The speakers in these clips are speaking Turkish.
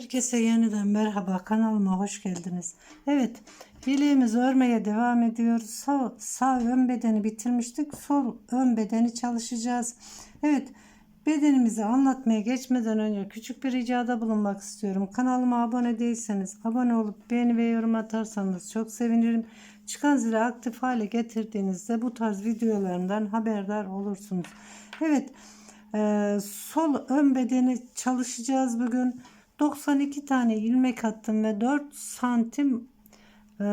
Herkese yeniden merhaba kanalıma hoş geldiniz. Evet yeleğimizi örmeye devam ediyoruz. Sağ, sağ ön bedeni bitirmiştik. Sol ön bedeni çalışacağız. Evet bedenimizi anlatmaya geçmeden önce küçük bir ricada bulunmak istiyorum. Kanalıma abone değilseniz abone olup beğeni ve yorum atarsanız çok sevinirim. Çıkan zili aktif hale getirdiğinizde bu tarz videolarımdan haberdar olursunuz. Evet ee, sol ön bedeni çalışacağız bugün. 92 tane ilmek attım ve 4 santim e,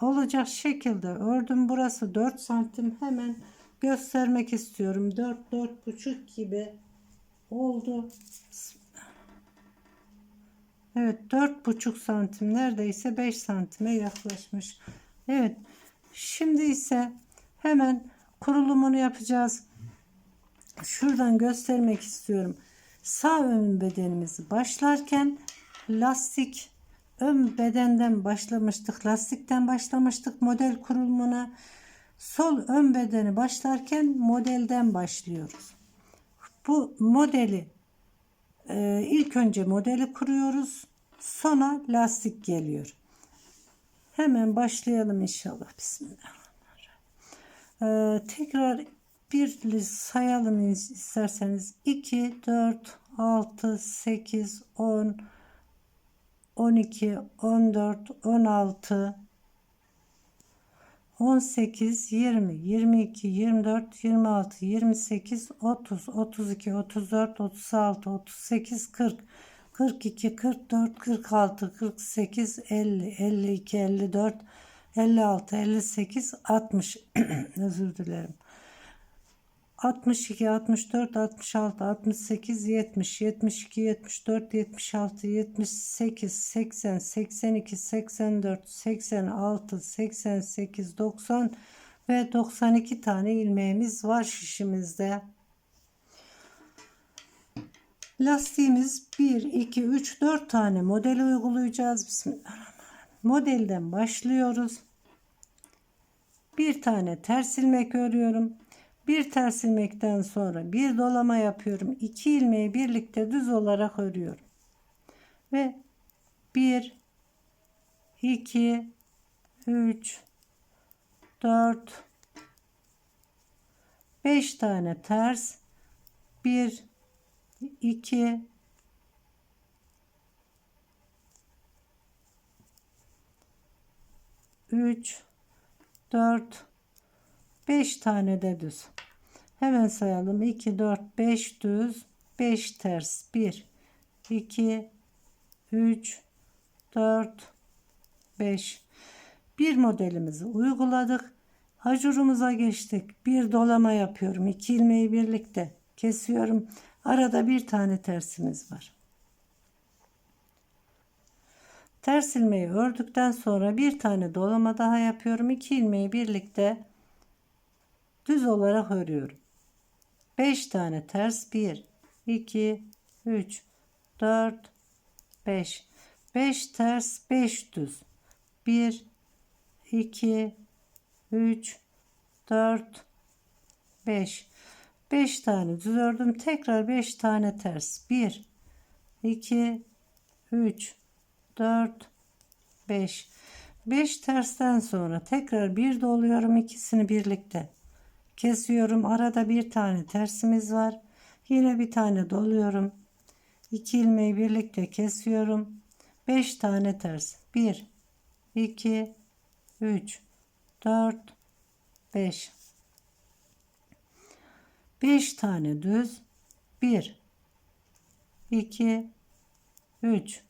olacak şekilde ördüm. Burası 4 santim hemen göstermek istiyorum. 4 4,5 gibi oldu. Evet 4,5 santim neredeyse 5 santime yaklaşmış. Evet şimdi ise hemen kurulumunu yapacağız. Şuradan göstermek istiyorum. Sağ ön bedenimizi başlarken lastik ön bedenden başlamıştık. Lastikten başlamıştık model kurulumuna. Sol ön bedeni başlarken modelden başlıyoruz. Bu modeli e, ilk önce modeli kuruyoruz. Sonra lastik geliyor. Hemen başlayalım inşallah. Bismillahirrahmanirrahim. E, tekrar bir sayalım isterseniz. 2 4 6 8 10 12 14 16 18 20 22 24 26 28 30 32 34 36 38 40 42 44 46 48 50 52 54 56 58 60 özür dilerim 62, 64, 66, 68, 70, 72, 74, 76, 78, 80, 82, 84, 86, 88, 90 ve 92 tane ilmeğimiz var şişimizde. Lastiğimiz 1, 2, 3, 4 tane model uygulayacağız. Bismillahirrahmanirrahim. Modelden başlıyoruz. Bir tane ters ilmek örüyorum. Bir ters ilmekten sonra bir dolama yapıyorum. İki ilmeği birlikte düz olarak örüyorum. Ve 1 2 3 4 5 tane ters 1 2 3 4 5 tane de düz. Hemen sayalım. 2, 4, 5 düz, 5 ters. 1, 2, 3, 4, 5. Bir modelimizi uyguladık. Hacurumuza geçtik. Bir dolama yapıyorum. İki ilmeği birlikte kesiyorum. Arada bir tane tersimiz var. Ters ilmeği ördükten sonra bir tane dolama daha yapıyorum. İki ilmeği birlikte düz olarak örüyorum. 5 tane ters. 1 2 3 4 5 5 ters 5 düz. 1 2 3 4 5 5 tane düz ördüm. Tekrar 5 tane ters. 1 2 3 4 5 5 tersten sonra tekrar bir doluyorum ikisini birlikte kesiyorum. Arada bir tane tersimiz var. Yine bir tane doluyorum. 2 ilmeği birlikte kesiyorum. 5 tane ters. 1 2 3 4 5 5 tane düz 1 2 3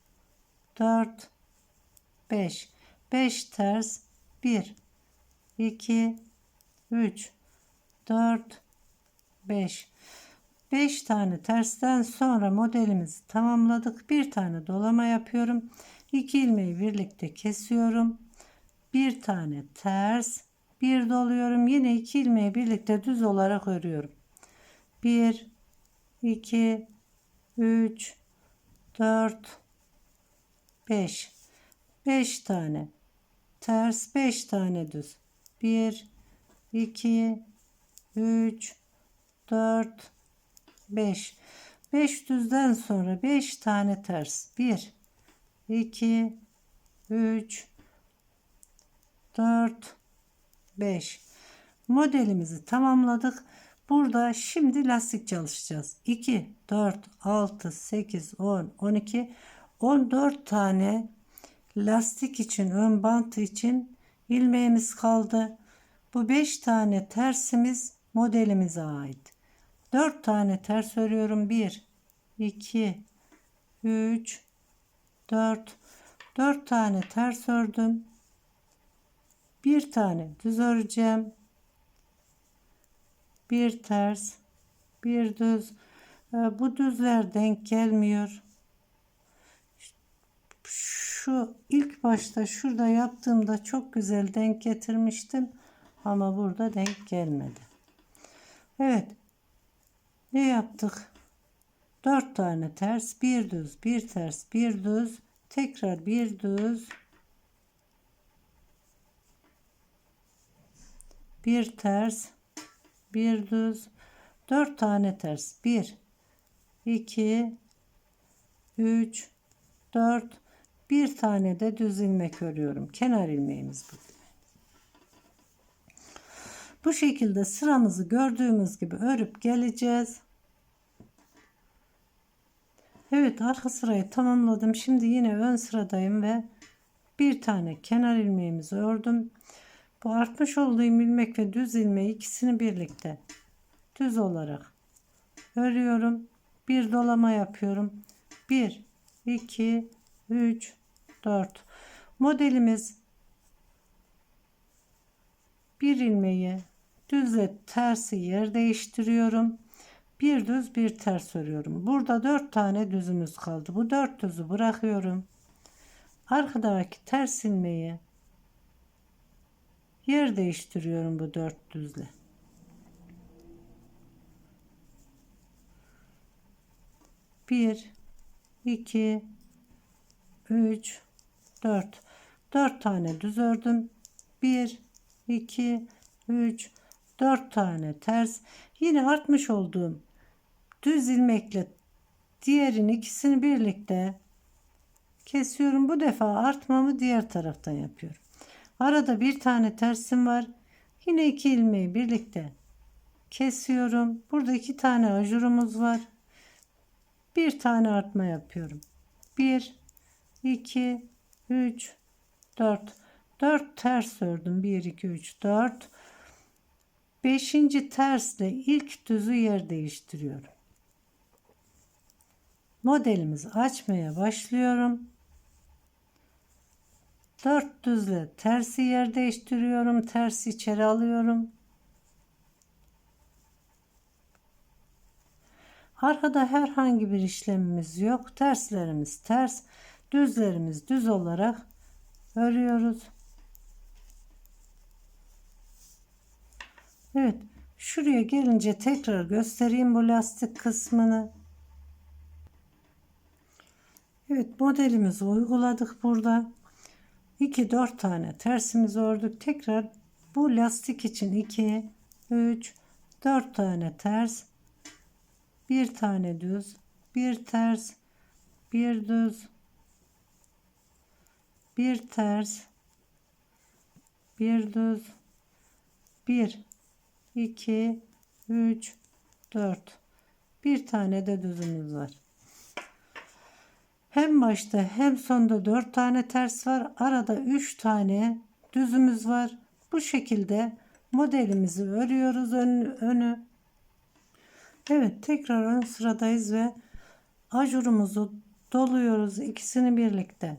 4 5 5 ters 1 2 3 4 5 5 tane tersten sonra modelimizi tamamladık. Bir tane dolama yapıyorum. 2 ilmeği birlikte kesiyorum. Bir tane ters, bir doluyorum. Yine 2 ilmeği birlikte düz olarak örüyorum. 1 2 3 4 5 5 tane ters 5 tane düz 1 2 3 4 5 5 düzden sonra 5 tane ters 1 2 3 4 5 modelimizi tamamladık. Burada şimdi lastik çalışacağız. 2 4 6 8 10 12 14 tane lastik için ön bantı için ilmeğimiz kaldı. Bu 5 tane tersimiz modelimize ait. 4 tane ters örüyorum. 1 2 3 4 4 tane ters ördüm. Bir tane düz öreceğim. Bir ters, bir düz. Ee, Bu düzler denk gelmiyor. Şu ilk başta şurada yaptığımda çok güzel denk getirmiştim. Ama burada denk gelmedi. Evet. Ne yaptık? Dört tane ters, bir düz, bir ters, bir düz, tekrar bir düz, bir ters, bir düz, dört tane ters, bir, iki, üç, dört, bir tane de düz ilmek örüyorum. Kenar ilmeğimiz bu. Bu şekilde sıramızı gördüğümüz gibi örüp geleceğiz. Evet arka sırayı tamamladım. Şimdi yine ön sıradayım ve bir tane kenar ilmeğimizi ördüm. Bu artmış olduğum ilmek ve düz ilmeği ikisini birlikte düz olarak örüyorum. Bir dolama yapıyorum. 1 2 3 4 modelimiz bir ilmeği düzle tersi yer değiştiriyorum. Bir düz bir ters örüyorum. Burada dört tane düzümüz kaldı. Bu dört düzü bırakıyorum. Arkadaki ters ilmeği yer değiştiriyorum bu dört düzle. Bir, iki, üç, dört. Dört tane düz ördüm. Bir, iki, üç, dört tane ters. Yine artmış olduğum düz ilmekle diğerin ikisini birlikte kesiyorum. Bu defa artmamı diğer taraftan yapıyorum. Arada bir tane tersim var. Yine iki ilmeği birlikte kesiyorum. Burada iki tane ajurumuz var. Bir tane artma yapıyorum. 1 2 3 4 4 ters ördüm. 1 2 3 4 Beşinci tersle ilk düzü yer değiştiriyorum. Modelimizi açmaya başlıyorum. Dört düzle tersi yer değiştiriyorum. Tersi içeri alıyorum. Arkada herhangi bir işlemimiz yok. Terslerimiz ters, düzlerimiz düz olarak örüyoruz. Evet, şuraya gelince tekrar göstereyim bu lastik kısmını. Evet, modelimizi uyguladık burada. 2 4 tane tersimizi ördük. Tekrar bu lastik için 2 3 4 tane ters, bir tane düz, bir ters, bir düz, bir ters, bir düz, bir 2 3 4 bir tane de düzümüz var. Hem başta hem sonda 4 tane ters var. Arada 3 tane düzümüz var. Bu şekilde modelimizi örüyoruz ön, önü. Evet tekrar ön sıradayız ve ajurumuzu doluyoruz ikisini birlikte.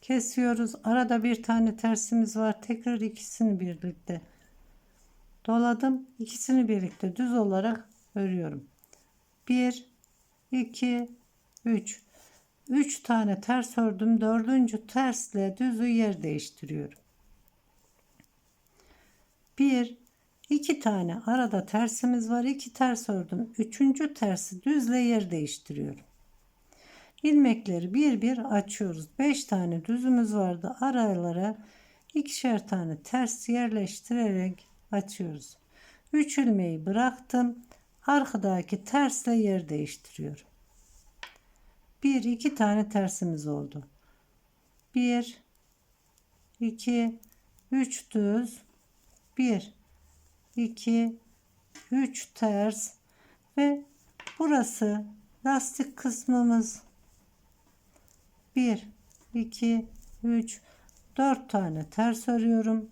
Kesiyoruz. Arada bir tane tersimiz var. Tekrar ikisini birlikte doladım. İkisini birlikte düz olarak örüyorum. 1 2 3 3 tane ters ördüm. Dördüncü tersle düzü yer değiştiriyorum. 1 2 tane arada tersimiz var. 2 ters ördüm. Üçüncü tersi düzle yer değiştiriyorum. ilmekleri bir bir açıyoruz. 5 tane düzümüz vardı. Aralara ikişer tane ters yerleştirerek açıyoruz. 3 ilmeği bıraktım. Arkadaki tersle yer değiştiriyorum. 1 2 tane tersimiz oldu. 1 2 3 düz 1 2 3 ters ve burası lastik kısmımız 1 2 3 4 tane ters örüyorum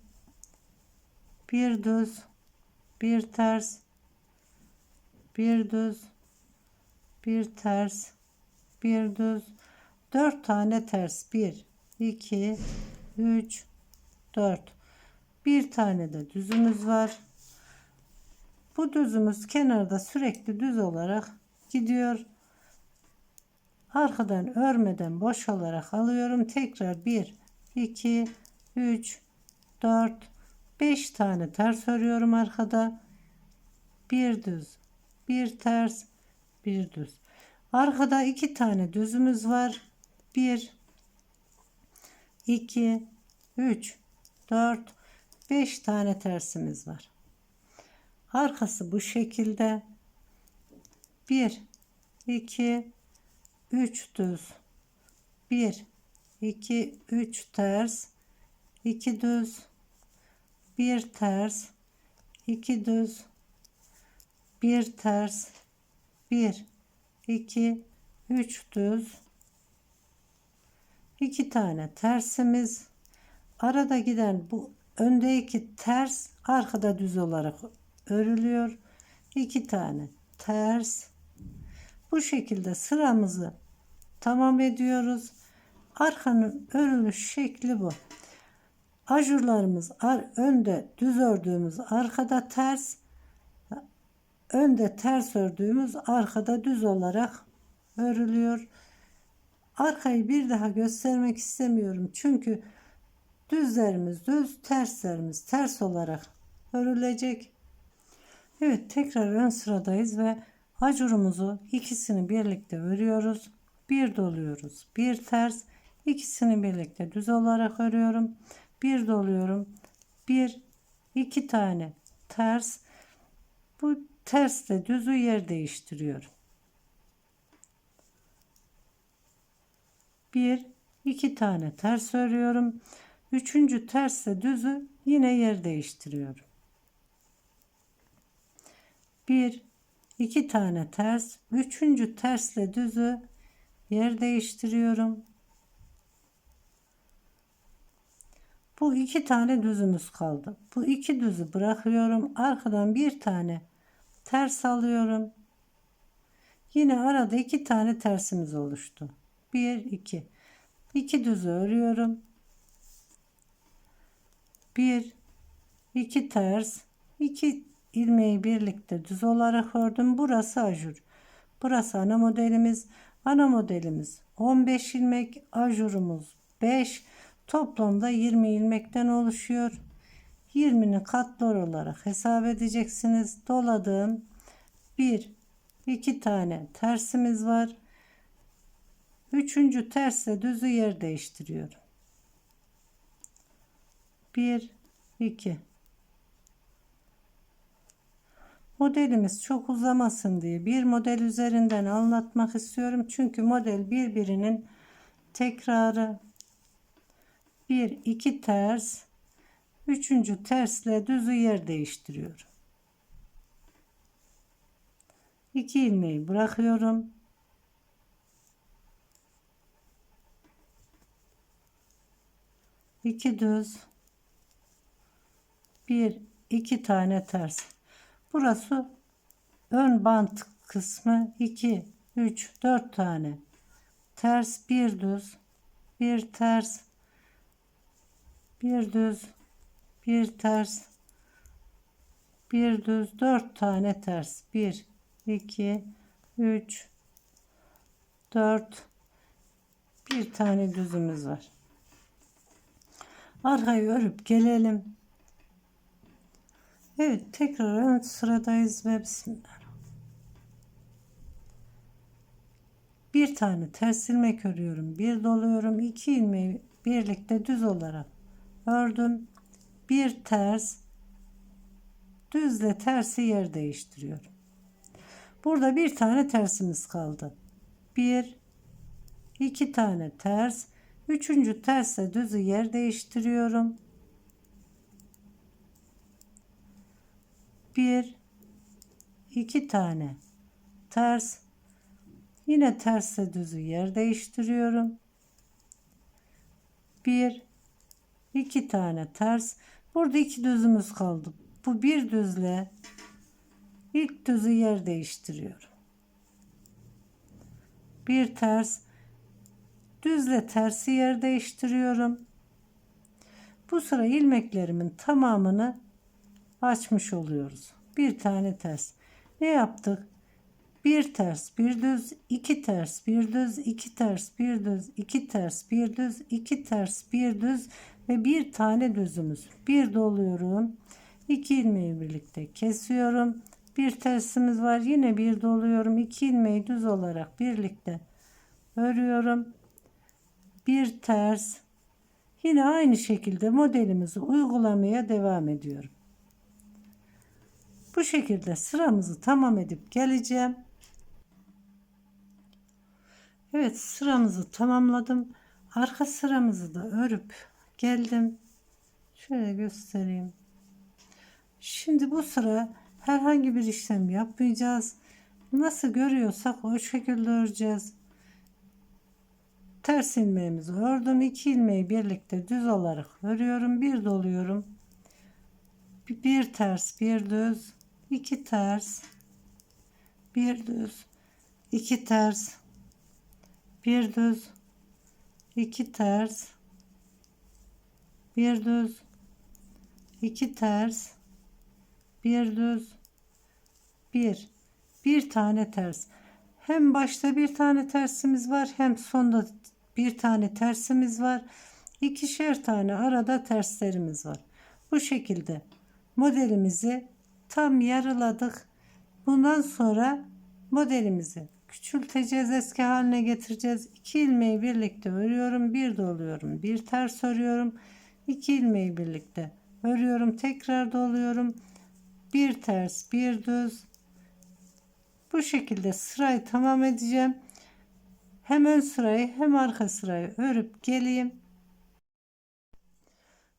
bir düz bir ters bir düz bir ters bir düz. 4 tane ters. 1 2 3 4 bir tane de düzümüz var. Bu düzümüz kenarda sürekli düz olarak gidiyor. Arkadan örmeden boş olarak alıyorum. Tekrar 1 2 3 4 5 tane ters örüyorum arkada. Bir düz bir ters bir düz. Arkada iki tane düzümüz var. 1 2 3 4 5 tane tersimiz var. Arkası bu şekilde. 1 2 3 düz. 1 2 3 ters. 2 düz 1 ters 2 düz 1 ters 1 2 3 düz. 2 tane tersimiz. Arada giden bu öndeki ters arkada düz olarak örülüyor. 2 tane ters. Bu şekilde sıramızı tamam ediyoruz. Arkanın örülüş şekli bu ajurlarımız ar- önde düz ördüğümüz arkada ters önde ters ördüğümüz arkada düz olarak örülüyor. Arkayı bir daha göstermek istemiyorum. Çünkü düzlerimiz düz, terslerimiz ters olarak örülecek. Evet tekrar ön sıradayız ve acurumuzu ikisini birlikte örüyoruz. Bir doluyoruz. Bir ters. ikisini birlikte düz olarak örüyorum. Bir doluyorum. Bir, iki tane ters. Bu tersle düzü yer değiştiriyorum. Bir, iki tane ters örüyorum. Üçüncü tersle düzü yine yer değiştiriyorum. Bir, iki tane ters. Üçüncü tersle düzü yer değiştiriyorum. Bu iki tane düzümüz kaldı. Bu iki düzü bırakıyorum. Arkadan bir tane ters alıyorum. Yine arada iki tane tersimiz oluştu. Bir, iki. İki düzü örüyorum. Bir, iki ters, iki ilmeği birlikte düz olarak ördüm. Burası ajur. Burası ana modelimiz. Ana modelimiz 15 ilmek, ajurumuz 5. Toplamda 20 ilmekten oluşuyor. 20'ni katlar olarak hesap edeceksiniz. Doladığım 1 2 tane tersimiz var. Üçüncü tersle düzü yer değiştiriyorum. 1 2 Modelimiz çok uzamasın diye bir model üzerinden anlatmak istiyorum. Çünkü model birbirinin tekrarı. 1 2 ters üçüncü tersle düzü yer değiştiriyorum. 2 ilmeği bırakıyorum. iki düz bir iki tane ters burası ön bant kısmı 2 3 4 tane ters bir düz bir ters bir düz bir ters bir düz dört tane ters. 1 2 3 4 bir tane düzümüz var. Arkayı örüp gelelim. Evet tekrar ön sıradayız ve bir tane ters ilmek örüyorum. Bir doluyorum. İki ilmeği birlikte düz olarak ördüm bir ters düzle tersi yer değiştiriyorum burada bir tane tersimiz kaldı bir iki tane ters Üçüncü tersle düzü yer değiştiriyorum. Bir, iki tane ters. Yine tersle düzü yer değiştiriyorum. Bir, iki tane ters. Burada iki düzümüz kaldı. Bu bir düzle ilk düzü yer değiştiriyorum. Bir ters düzle tersi yer değiştiriyorum. Bu sıra ilmeklerimin tamamını açmış oluyoruz. Bir tane ters. Ne yaptık? Bir ters, bir düz, iki ters, bir düz, iki ters, bir düz, iki ters, bir düz, iki ters, bir düz ve bir tane düzümüz. Bir doluyorum. İki ilmeği birlikte kesiyorum. Bir tersimiz var. Yine bir doluyorum. İki ilmeği düz olarak birlikte örüyorum. Bir ters. Yine aynı şekilde modelimizi uygulamaya devam ediyorum. Bu şekilde sıramızı tamam edip geleceğim. Evet sıramızı tamamladım. Arka sıramızı da örüp geldim. Şöyle göstereyim. Şimdi bu sıra herhangi bir işlem yapmayacağız. Nasıl görüyorsak o şekilde öreceğiz. Ters ilmeğimizi ördüm. iki ilmeği birlikte düz olarak örüyorum. Bir doluyorum. Bir, ters, bir düz, iki ters, bir düz, iki ters, bir düz, iki ters, bir düz, iki ters, bir düz, bir, bir tane ters. Hem başta bir tane tersimiz var hem sonda bir tane tersimiz var. İkişer tane arada terslerimiz var. Bu şekilde modelimizi tam yarıladık. Bundan sonra modelimizi küçülteceğiz, eski haline getireceğiz. İki ilmeği birlikte örüyorum, bir doluyorum, bir ters örüyorum. İki ilmeği birlikte örüyorum, tekrar doluyorum. Bir ters, bir düz. Bu şekilde sırayı tamam edeceğim. Hem ön sırayı hem arka sırayı örüp geleyim.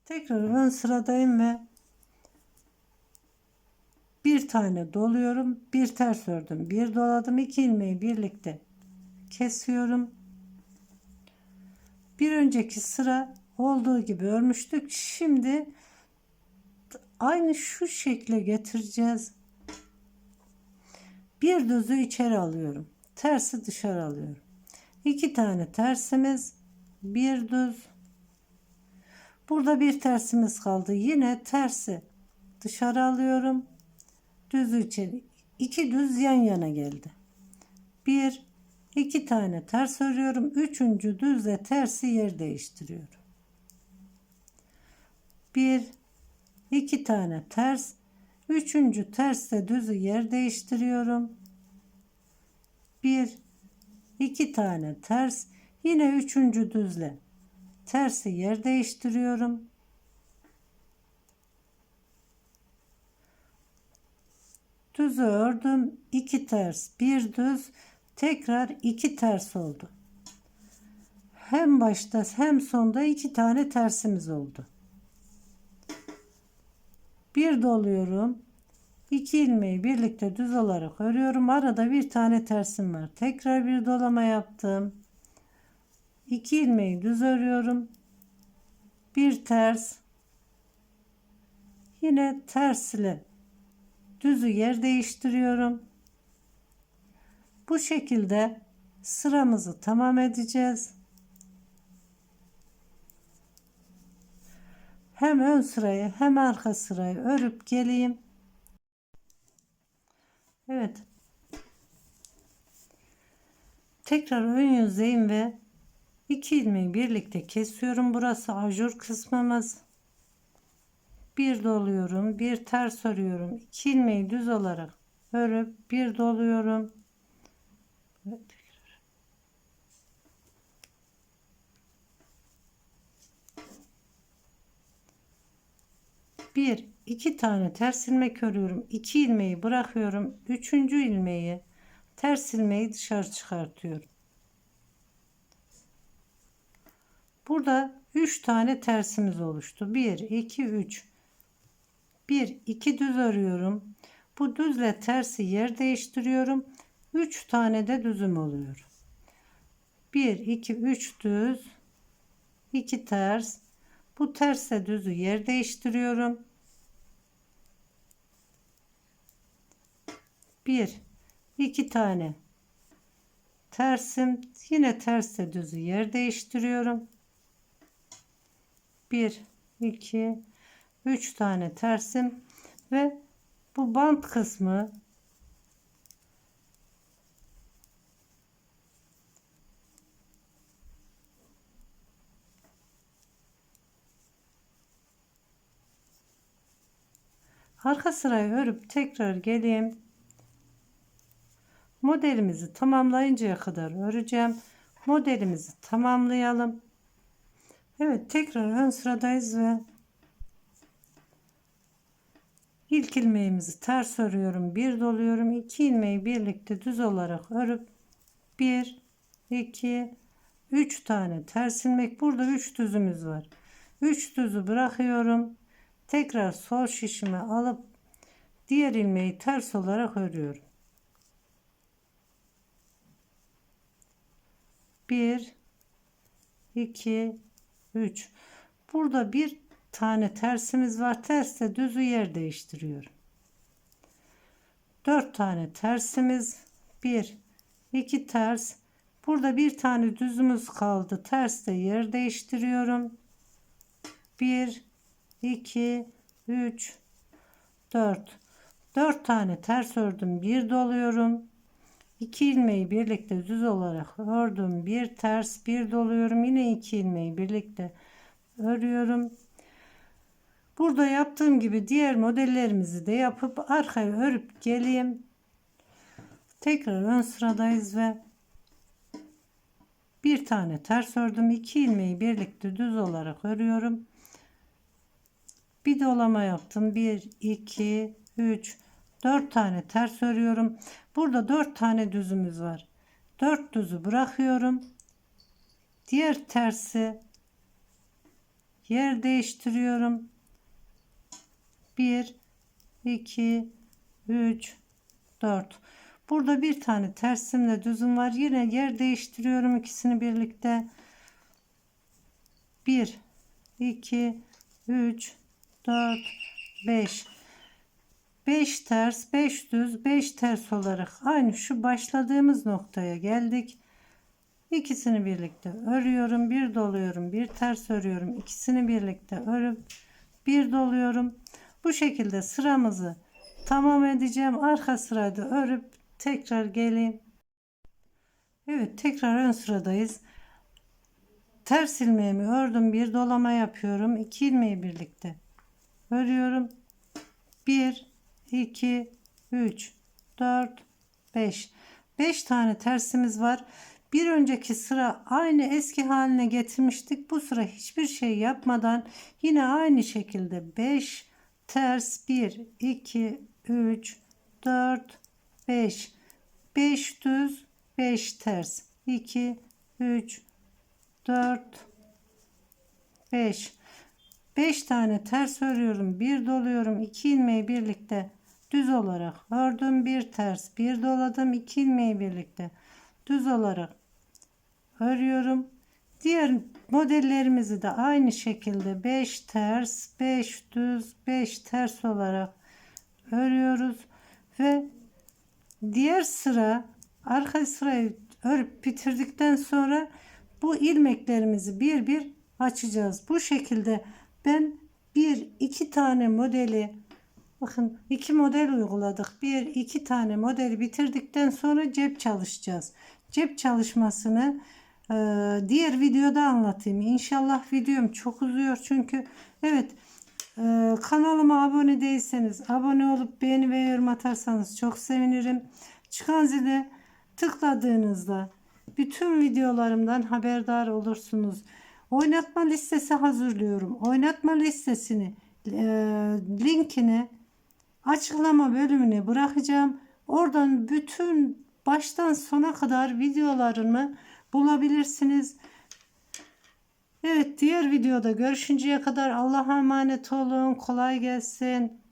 Tekrar ön sıradayım ve bir tane doluyorum. Bir ters ördüm. Bir doladım. iki ilmeği birlikte kesiyorum. Bir önceki sıra olduğu gibi örmüştük. Şimdi aynı şu şekle getireceğiz. Bir düzü içeri alıyorum. Tersi dışarı alıyorum. İki tane tersimiz, bir düz. Burada bir tersimiz kaldı. Yine tersi dışarı alıyorum. Düzü içeri. İki düz yan yana geldi. Bir, iki tane ters örüyorum. Üçüncü düzle tersi yer değiştiriyorum. Bir, iki tane ters. Üçüncü tersle düzü yer değiştiriyorum. Bir, iki tane ters yine üçüncü düzle tersi yer değiştiriyorum düz ördüm iki ters bir düz tekrar iki ters oldu hem başta hem sonda iki tane tersimiz oldu bir doluyorum 2 ilmeği birlikte düz olarak örüyorum. Arada bir tane tersim var. Tekrar bir dolama yaptım. 2 ilmeği düz örüyorum. Bir ters. Yine ters ile düzü yer değiştiriyorum. Bu şekilde sıramızı tamam edeceğiz. Hem ön sırayı hem arka sırayı örüp geleyim. Evet. Tekrar ön yüzeyim ve iki ilmeği birlikte kesiyorum. Burası ajur kısmımız. Bir doluyorum, bir ters örüyorum. İki ilmeği düz olarak örüp bir doluyorum. Bir, iki tane ters ilmek örüyorum. 2 ilmeği bırakıyorum. Üçüncü ilmeği ters ilmeği dışarı çıkartıyorum. Burada 3 tane tersimiz oluştu. 1, 2, 3. 1, 2 düz örüyorum. Bu düzle tersi yer değiştiriyorum. 3 tane de düzüm oluyor. 1, 2, 3 düz. 2 ters. Bu tersle düzü yer değiştiriyorum. 1, 2 tane tersim. Yine tersle düzü yer değiştiriyorum. 1, 2, 3 tane tersim ve bu bant kısmı arka sırayı örüp tekrar geleyim. Modelimizi tamamlayıncaya kadar öreceğim. Modelimizi tamamlayalım. Evet tekrar ön sıradayız ve ilk ilmeğimizi ters örüyorum. Bir doluyorum. iki ilmeği birlikte düz olarak örüp 1 2 3 tane ters ilmek. Burada 3 düzümüz var. 3 düzü bırakıyorum. Tekrar sol şişime alıp diğer ilmeği ters olarak örüyorum. 1 2 3 burada bir tane tersimiz var. Terste düzü yer değiştiriyorum. 4 tane tersimiz. 1 2 ters. Burada bir tane düzümüz kaldı. Terste yer değiştiriyorum. 1 2 3 4 4 tane ters ördüm. Bir doluyorum 2 ilmeği birlikte düz olarak ördüm. Bir ters bir doluyorum. Yine 2 ilmeği birlikte örüyorum. Burada yaptığım gibi diğer modellerimizi de yapıp arkaya örüp geleyim. Tekrar ön sıradayız ve bir tane ters ördüm. 2 ilmeği birlikte düz olarak örüyorum. Bir dolama yaptım. 1 2 3 4 tane ters örüyorum. Burada 4 tane düzümüz var. 4 düzü bırakıyorum. Diğer tersi yer değiştiriyorum. 1 2 3 4 Burada bir tane tersimle düzüm var. Yine yer değiştiriyorum ikisini birlikte. 1 2 3 4 5 5 ters 5 düz 5 ters olarak aynı şu başladığımız noktaya geldik. İkisini birlikte örüyorum bir doluyorum bir ters örüyorum ikisini birlikte örüp bir doluyorum. Bu şekilde sıramızı tamam edeceğim. Arka sırada örüp tekrar geleyim Evet tekrar ön sıradayız. Ters ilmeğimi ördüm bir dolama yapıyorum. İki ilmeği birlikte örüyorum. 1 2 3 4 5 5 tane tersimiz var. Bir önceki sıra aynı eski haline getirmiştik. Bu sıra hiçbir şey yapmadan yine aynı şekilde 5 ters 1 2 3 4 5 5 düz 5 ters 2 3 4 5 5 tane ters örüyorum. Bir doluyorum. 2 ilmeği birlikte düz olarak ördüm. Bir ters, bir doladım. 2 ilmeği birlikte düz olarak örüyorum. Diğer modellerimizi de aynı şekilde 5 ters, 5 düz, 5 ters olarak örüyoruz ve diğer sıra arka sırayı örüp bitirdikten sonra bu ilmeklerimizi bir bir açacağız. Bu şekilde ben bir iki tane modeli bakın iki model uyguladık. Bir iki tane modeli bitirdikten sonra cep çalışacağız. Cep çalışmasını e, diğer videoda anlatayım. İnşallah videom çok uzuyor çünkü evet e, kanalıma abone değilseniz abone olup beğeni ve yorum atarsanız çok sevinirim. Çıkan zile tıkladığınızda bütün videolarımdan haberdar olursunuz. Oynatma listesi hazırlıyorum. Oynatma listesini e, linkini açıklama bölümüne bırakacağım. Oradan bütün baştan sona kadar videolarımı bulabilirsiniz. Evet diğer videoda görüşünceye kadar Allah'a emanet olun. Kolay gelsin.